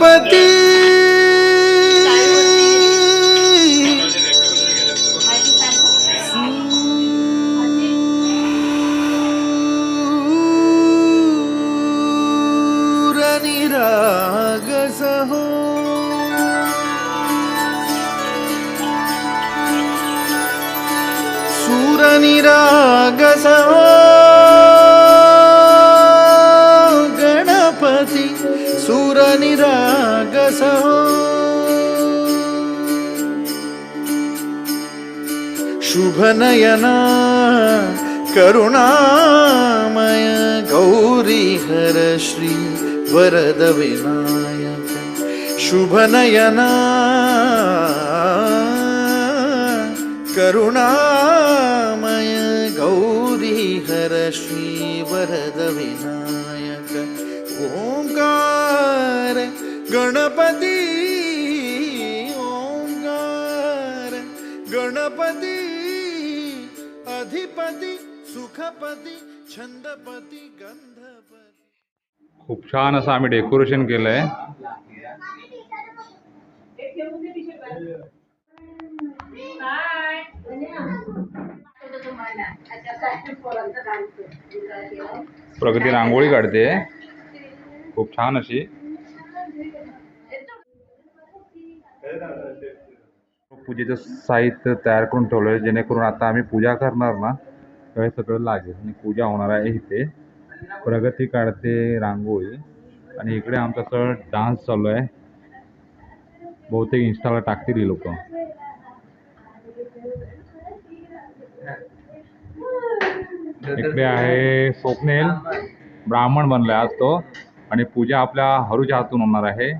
गणपती सूरनिरागस हो सूरनिरागस शुभनयना करुणामय गौरी हर श्री वरद विनायक शुभनयना करुणामय गौरी हर श्री वरद विनायक ओंकार गणपती ओंकार गणपती। अधिपती सुखपती छंदपती गंधपती। खूप छान असं आम्ही डेकोरेशन केलं आहे प्रगती रांगोळी काढते. खूप छान अशी. पूजेचं साहित्य तयार करून ठेवलं आहे जेणेकरून आता आम्ही पूजा करणार ना हे सगळं लागेल आणि पूजा होणार आहे इथे. प्रगती काढते रांगोळी आणि इकडे आमचा सगळं डान्स चालू आहे. बहुतेक इन्स्टाला टाकतील ही लोक. इकडे आहे स्वप्नेल ब्राह्मण बनलाय आज तो आणि पूजा आपल्या हरूच्या हातून होणार आहे.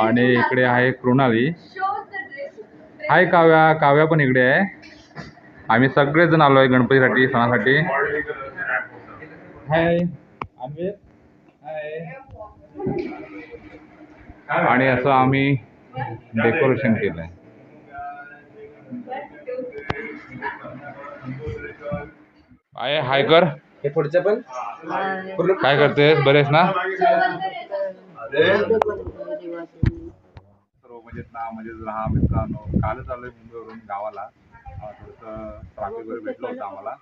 आणि इकडे आहे कृणाली. हाय काव्या काव्या पण इकडे आहे. आम्ही सगळेजण आलो आहे गणपतीसाठी सणासाठी. हाय. अन्वेष हाय. आणि असं आम्ही डेकोरेशन केलं आहे आहे हाय कर. हे पुढचं पण? काय करतेस बरेच ना? मजेत ना मजेत राहा मित्रांनो कालच आलोय मुंबईवरून गावाला. थोडंसं ट्रॅफिक वगैरे भेटलं होतं आम्हाला.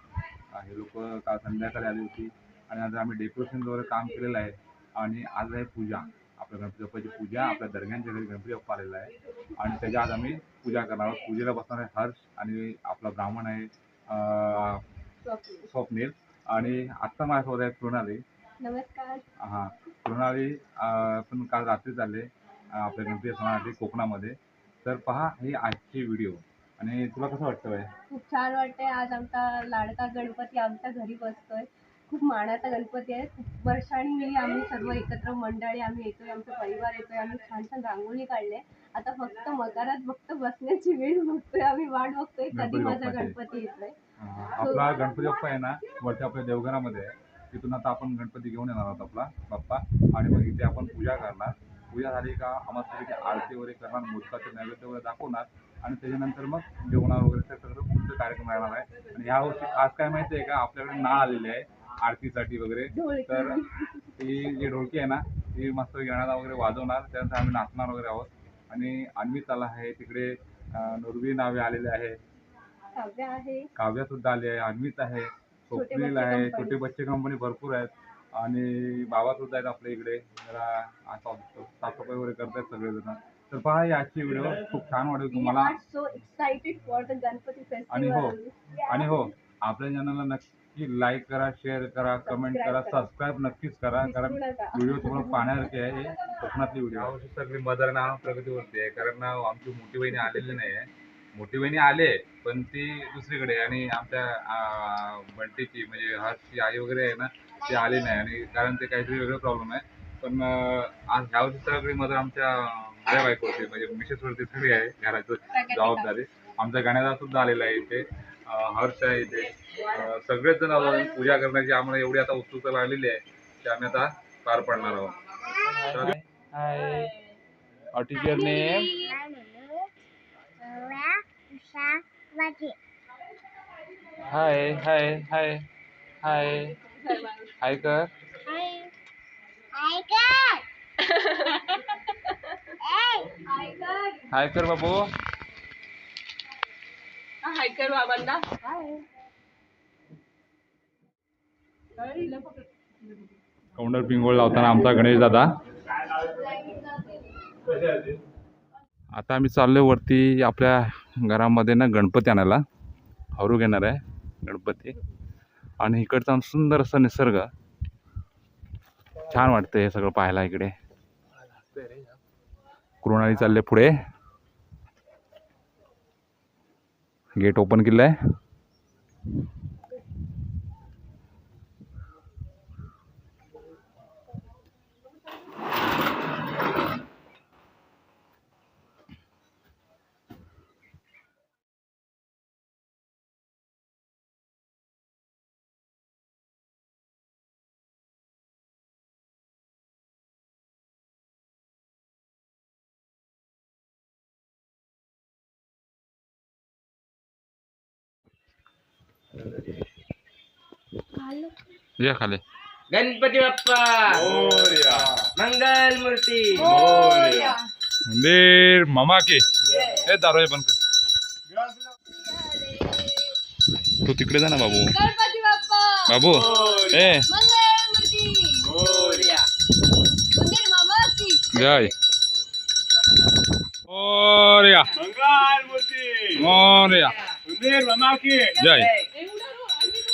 हे लोक काल संध्याकाळी आली होती. आणि आज आम्ही डेकोरेशन वगैरे काम केलेलं आहे. आणि आज आहे पूजा. आपल्या गणपती बाप्पाची पूजा आपल्या दरम्यानच्या घरी गणपती बाप्पा आलेला आहे. आणि त्याच्या आज आम्ही पूजा करणार आहोत. पूजेला बसणार आहे हर्ष आणि आपला ब्राह्मण आहे स्वप्नील. आणि आत्ता माझ्यासोबत आहे कृणाली. नमस्कार. हां. कृणाली अं, पण काल रात्रीच आले अं, आपल्या गणपती सणासाठी कोकणामध्ये. तर पहा ही आजची व्हिडिओ आणि तुला कसं वाटतं बाय खूप छान वाटतंय. आज आमचा लाडका गणपती आमच्या घरी बसतोय. खूप मानाचा गणपती आहे. खूप वर्षांनी आम्ही सर्व एकत्र मंडळी आम्ही येतोय आमचा परिवार येतोय. आम्ही छान छान रांगोळी काढले. आता फक्त मकारात फक्त बसण्याची वेळ बघतोय. आम्ही वाट बघतोय कधी गणपती माझा बाप्पाची. गणपती येतोय. आपला गणपती बाप्पा आहे ना वरच्या आपल्या देवघरामध्ये आहे. तिथून आता आपण गणपती घेऊन येणार आहोत आपला बाप्पा. आणि मग इथे आपण पूजा करणार. पूजा झाली का? आम्हाला आरती वगैरे करणार मोदकाचे नैवेद्य वगैरे दाखवणार आणि त्याच्यानंतर मग जेवणार वगैरे सगळं पुढचं कार्यक्रम राहणार आहे. आणि ह्या वर्षी खास काय माहिती आहे का? आपल्याकडे नाळ आलेले आहे आरतीसाठी वगैरे. तर ती जी ढोलकी आहे ना ती मस्त गाण्याला वगैरे वाजवणार. त्यानंतर आम्ही नाचणार वगैरे आहोत. आणि अन्वित आला आहे तिकडे नुरवी नावे आलेले आहे. काव्य सुद्धा आली आहे. अन्वित आहे. स्वप्नील आहे. छोटे बच्चे कंपनी भरपूर आहेत. आणि बाबा सुद्धा आहेत आपल्या इकडे. जरा आता साफसफाई वगैरे करतायत सगळेजण. तर पहा ही आजची व्हिडिओ खूप छान वाटेल तुम्हाला. So excited for the Ganapati आणि हो आणि हो आपल्या चॅनलला नक्की लाईक करा शेअर करा कमेंट करा. सबस्क्राईब नक्कीच करा कारण. व्हिडिओ तुम्हाला पाहण्यासारखी आहे हे कोकणातली व्हिडिओ सगळी मदर ना प्रगतीवरती आहे कारण ना आमची मोठी बहिणी आलेली नाही आहे मोठी बहिणी आले पण ती दुसरीकडे आणि आमच्या बंटीची म्हणजे हर्षची आई वगैरे आहे ना ती आली नाही आणि कारण ते काहीतरी वेगळं प्रॉब्लेम आहे. पण आज ह्या वर्षी सगळी मदर आमच्या माझ्या बायकोवरती म्हणजे मिसेसवरती सगळी आहे घराचं जबाबदारी. आमच्या गाण्याला सुद्धा आलेला आहे इथे हर्ष आहे इथे. सगळेच जण पूजा करण्याची आम्हाला एवढी आता उत्सुकता लागलेली आहे की आम्ही आता पार पडणार आहोत. Hi. What is your name hi hi hi hi. Hi कर. हाय. कर. बाबू. हाय कर बाबांना. काउंटर पिंगोळ लावताना आमचा गणेश दादा. आता आम्ही चाललोय वरती आपल्या घरामध्ये ना गणपती आणायला. हरू घेणार आहे गणपती. आणि इकडचा सुंदर असा निसर्ग. छान वाटतं हे सगळं पाहायला इकडे. कृणाली चालले पुढे. गेट ओपन केलं आहे या खाली. गणपती बाप्पा. मंगल मूर्ती. मंदिर मामा के. हे दरवाजा बंद कर. तू तिकडे जा ना बाबू. गणपती बाप्पा. बाबू ए. जय. मोरया. मोरया. जय.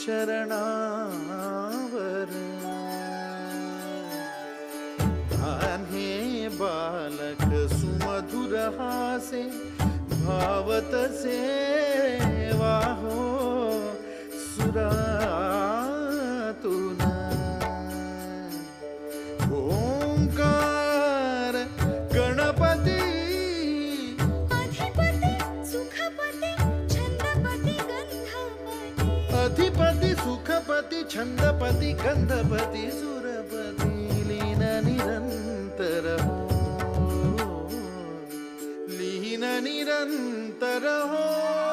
चरणावर। आहे बालक सुमधुरहासे भावत सेवा हो सुरा सुखपती छंदपती गंधपती सुरपती लीन निरंतर हो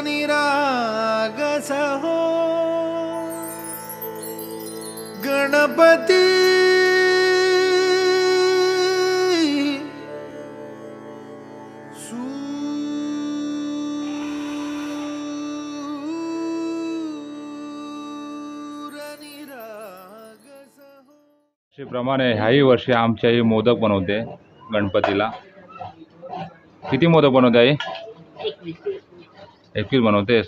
निरागस हो गणपती हो प्रमाणे ह्याही वर्षी आमच्याही मोदक बनवते गणपतीला. किती मोदक बनवते आई? एकवीस बनवतेस.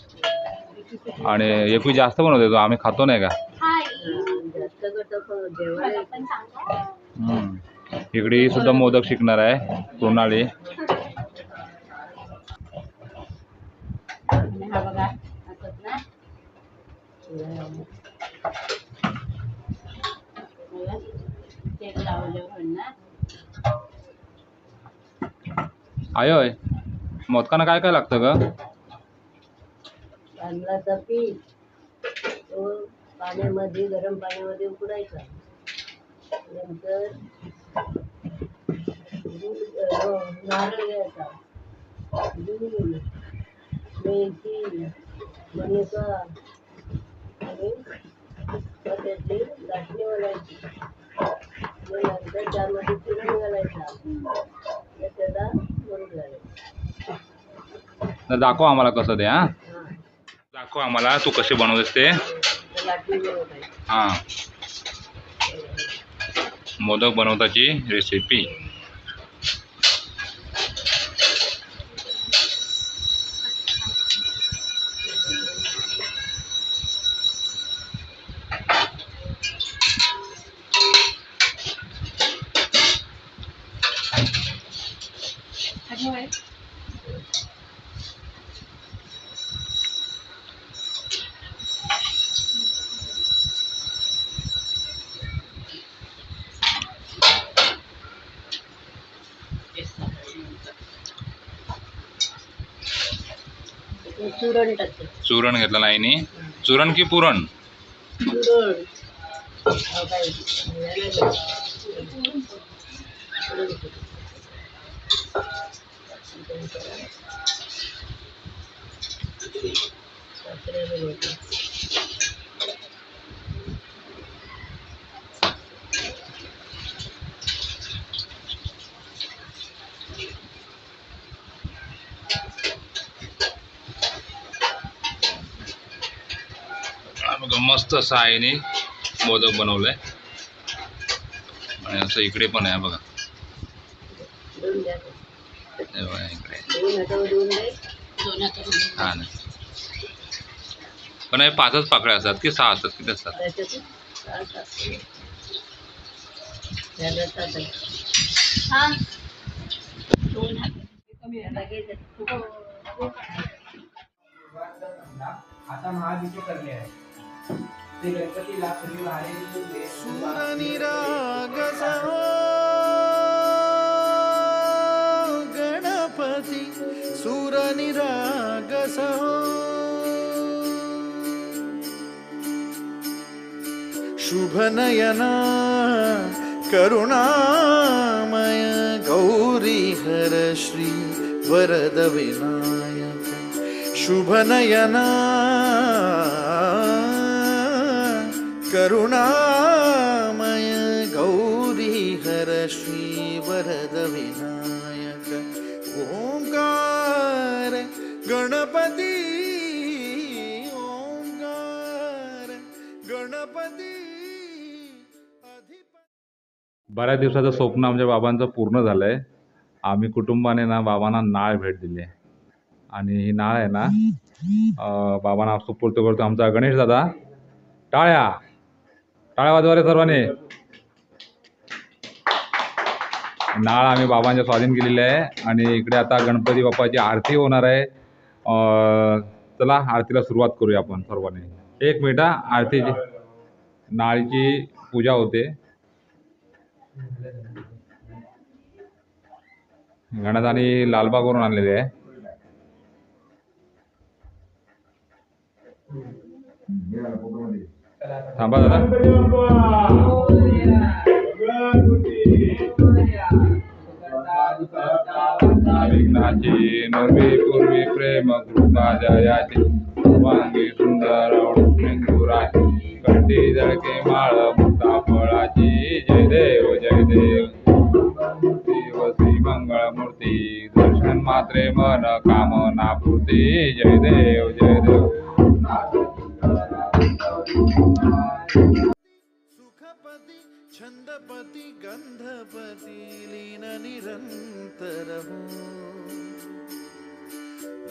आणि एकवीस जास्त बनवते तो आम्ही खातो नाही का? इकडे सुद्धा मोदक शिकणार आहे कृणाली आयोय मोदकांना काय काय लागतं ग? तांदळाचा पीठ तो पाण्यामध्ये गरम पाण्यामध्ये उकडायचा. नंतर अ, नारळ घ्यायचा. दूध मेथी मनुका आणि बनवायची मग नंतर त्यामध्ये घालायचा. त्याला आम्हाला कसं ते दाखव आम्हाला तू कसे बनवतेस ते. हां. मोदक बनवताची रेसिपी चुरण टाकते. चूरण घेतलं आईने चूरण की पुरण? चुरण टाकते. साखरे बनवते. हा बघा मस्त असं आईने मोदक आहे आणि असं इकडे पण आहे बघा. इकडे. हा ना. पण हे पाचच पाकळ्या असतात की सहा असतात किती असतात आता महायुती करले आहे ते गणपतीला पूर्वी आलेले होते गणपती सूरनिरागस शुभनयना करुणामय गौरी हर श्री वरदविनायक शुभनयना करुणामय गौरी हर श्री वरद विनायक। ओंकार गणपती ओंकार गणपती बऱ्याच दिवसाचं स्वप्न आमच्या बाबांचं पूर्ण झालं आहे आम्ही कुटुंबाने ना बाबांना नाळ भेट दिली. आहे आणि ही नाळ आहे ना बाबांना सुपूर्त करतो आमचा गणेश दादा टाळ्या! टाळ्या वाजवा सर्वांनी. नाळ आम्ही बाबांच्या स्वाधीन केलेली आहे. आणि इकडे आता गणपती बाप्पाची आरती होणार आहे. चला आरतीला सुरुवात करूया आपण सर्वांनी. एक मिनिट आरतीची नाळीची पूजा होते. गणदानी लालबाग लालबागवरून आणलेले आहे. थांबा दादा. विघ्नाची नवी पूर्वी प्रेम कृपा जयाची. वांगी सुंदर मेंदुराची. कंटी जळके माळ मुक्ता फळाची. जय देव जय देव. देव श्री मंगळ मूर्ती दर्शन मात्रे मन कामना पूर्ती जय देव जय देव. सुखपती छंदपती गंधपती लीन निरंतर हो.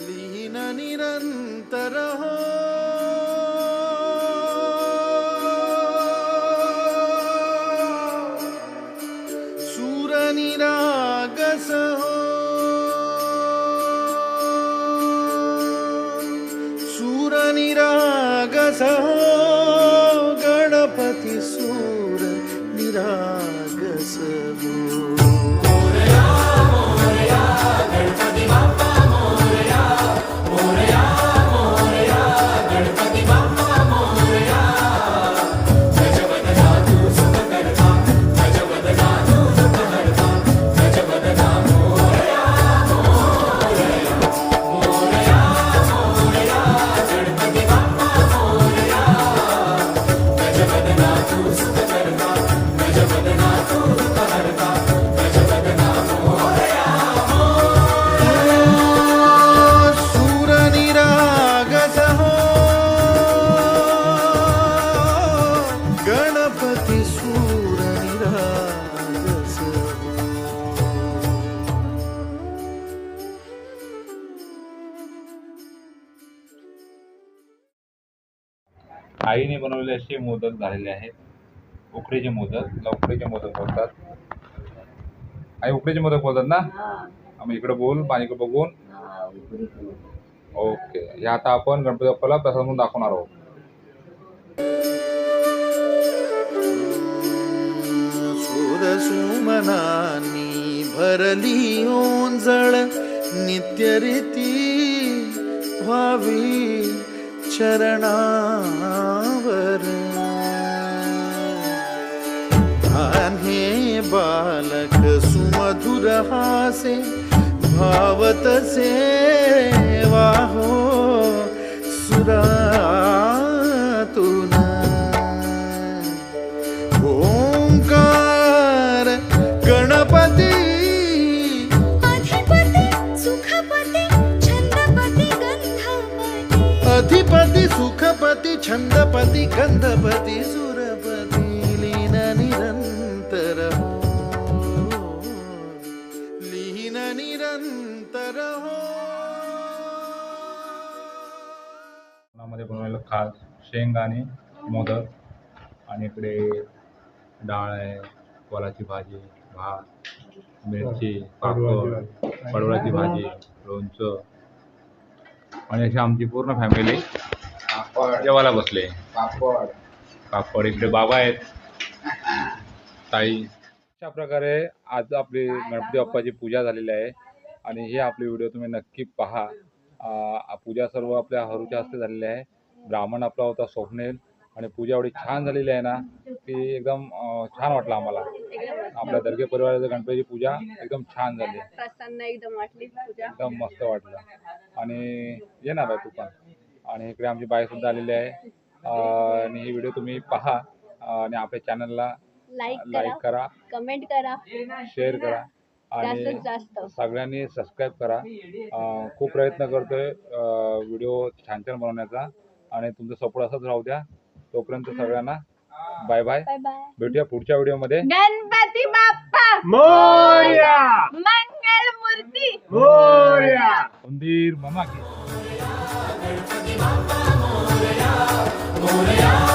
लीन निरंतर हो. सूर निरागस हो. सूर निरागस हो. मोदक झालेले आहेत. उकडीचे मोदक. उकडीचे मोदक बोलतात. आई उकडीचे मोदक बोलतात ना? हा. आम्ही इकडे बोल आणि इकडे बघून. हा. ओके. हे आता आपण गणपती बाप्पाला प्रसाद म्हणून दाखवणार आहोत. सुरसुमनानी भरली ओंजळ नित्यरीती व्हावी चरणावर बालक सुमधुर हासे भावतसे वाहो सुरातून. ओंकार गणपती. अधिपती सुखपती छंदपती गंधपती. अधिपती सुखपती छंदपती गंधपती खास शेंग आणि मोदक आणि इकडे डाळ आहे वालाची भाजी भात मिरची पापड पडवळाची भाजी. लोणचं आणि अशी आमची पूर्ण फॅमिली जेवायला बसले. पापड. पापड इकडे बाबा आहेत. ताई. अशा प्रकारे आज आपली गणपती बाप्पाची पूजा झालेली आहे आणि हे आपले व्हिडिओ तुम्ही नक्की पहा. पूजा सर्व आपल्या हरूच्या हस्ते झालेली आहे. ब्राह्मण आपला होता स्वप्नेल. आणि पूजा एवढी छान झालेली आहे ना की एकदम छान वाटलं आम्हाला. आपल्या दर्गे परिवाराचं गणपतीची पूजा एकदम छान झाली. प्रसन्न एकदम वाटली पूजा. एकदम मस्त वाटलं. आणि ये ना बाय तू पण. आणि इकडे आमची बाई सुद्धा आलेली आहे. आणि ही व्हिडिओ तुम्ही पहा. आणि आपल्या चॅनलला लाईक करा कमेंट करा. शेअर करा. आणि सगळ्यांनी सबस्क्राईब करा. खूप प्रयत्न करतोय व्हिडिओ छान छान बनवण्याचा. आणि तुमचा सपोर्ट असाच राहू द्या. तोपर्यंत सगळ्यांना बाय बाय. भेटूया पुढच्या व्हिडिओमध्ये गणपती बाप्पा. मोरया. मंगल मूर्ती. मोरया. मंदिर मामा की मोरया मोरया.